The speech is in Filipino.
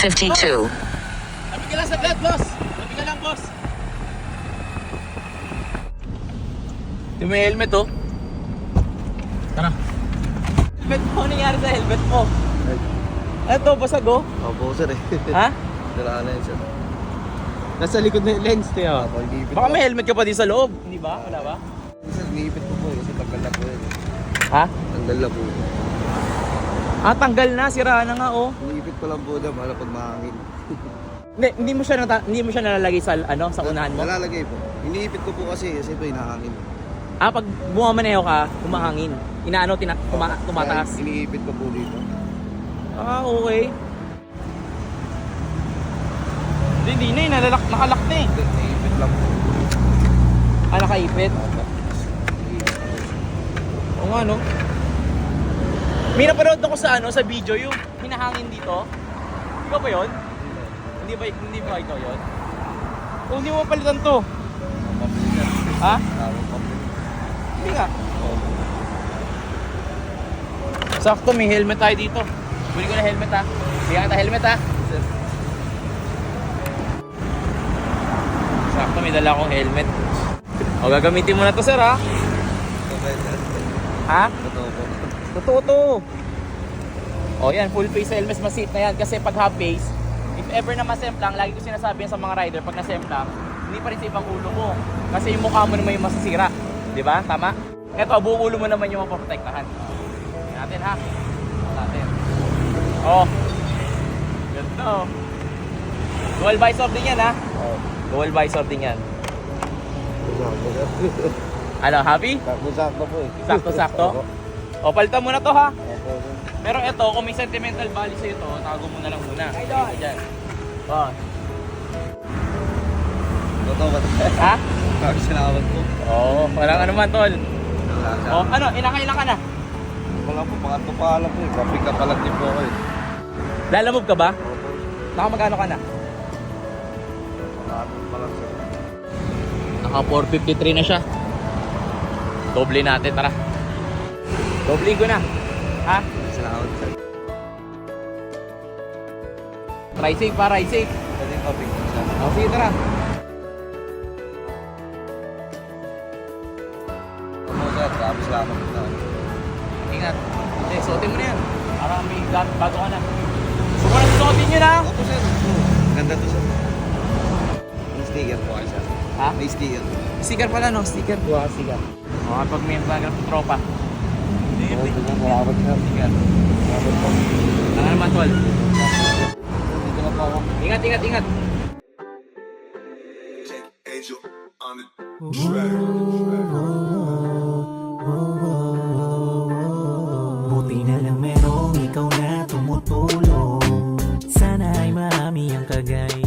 52. Sabi ka lang saglit, boss. Sabi ka lang, boss. Yung may helmet, oh. Tara. Helmet mo, nangyari sa helmet mo? Ito, basag, oh. Opo, sir eh. Ha? Dala na yun, sir. Nasa likod ng lens, tiyo. Opo, iniipit Baka may helmet ka pa di sa loob. Hindi ba? Wala ba? Sir, iniipit ko po eh, kasi tanggal na po yun. Ha? Tanggal na po. Ah, tanggal na. Sira na nga, oh. Iniipit ko lang po dyan para pag mahangin. Hindi, hindi mo siya nata- hindi mo siya nalalagay sa ano sa unahan mo. Nalalagay po. Iniipit ko po kasi kasi ito hinahangin. Ah, pag bumamaneho ka, humahangin. Inaano tina tuma- tumataas. Kaya Iniipit ko po dito. Ah, okay. Hindi, hindi na eh. Nalalak, nakalak na eh. Iniipit lang po. Ah, nakaipit. Oo nga, no? May napanood ako sa ano, sa video yung hinahangin dito. Ikaw ba yun? Hindi ba, hindi ba ikaw yun? O, hindi mo palitan to. Ha? Hindi nga. Sakto, may helmet tayo dito. Bili ko na helmet ha. Bigyan kita helmet ha. Sakto, may dala akong helmet. O, gagamitin mo na to sir ha. Ha? Totoo po. Totoo to. O yan, full face helmet masit na yan. Kasi pag half face, if ever na masemplang, lagi ko sinasabi yan sa mga rider, pag nasemplang, hindi pa rin sa ibang ulo mo. Kasi yung mukha mo naman yung masisira. Di ba? Tama? Eto, buong ulo mo naman yung mapoprotektahan. Natin ha. Yan natin. Oh. Ganda oh. Dual visor din yan ha. Oo. Dual visor din yan. Ano, happy? Sakto-sakto po eh. Sakto-sakto? O, palitan mo na to ha. Opo. Pero ito, kung may sentimental value sa ito, tago mo na lang muna. Dito dyan. Oh. Totoo ba? Ha? Bakit sinawag po? Oo, oh, walang ano man, tol. Oh, ano, inakailan ka na? Wala po, pangatlo pa alam po eh. Kapig ka pala din po ako eh. Lalamove ka ba? Opo. Naka magkano ka na? Pangatlo pa lang sir. Naka 453 na siya. Doble natin, tara. Doble ko na. Ha? Salamat. Try safe pa, ride safe. Pwede yung kapig ko siya. O, sige, tara. Sir, grabe salamat po na. Ingat. Eh, suotin mo na yan. Para may bago ka na. Sumunod suotin nyo na. Opo sir. Ganda to sir. May sticker po kayo sir. Ha? May sticker. Sticker pala, no? Sticker. Buha ka sticker. O, kapag may ng tropa. Sir. Sticker. Salamat po. Ano naman, tol? Dito na po ako. Ingat, ingat, ingat. Angel on the track. Buti na lang merong ikaw na tumutulong Sana ay marami ang kagaya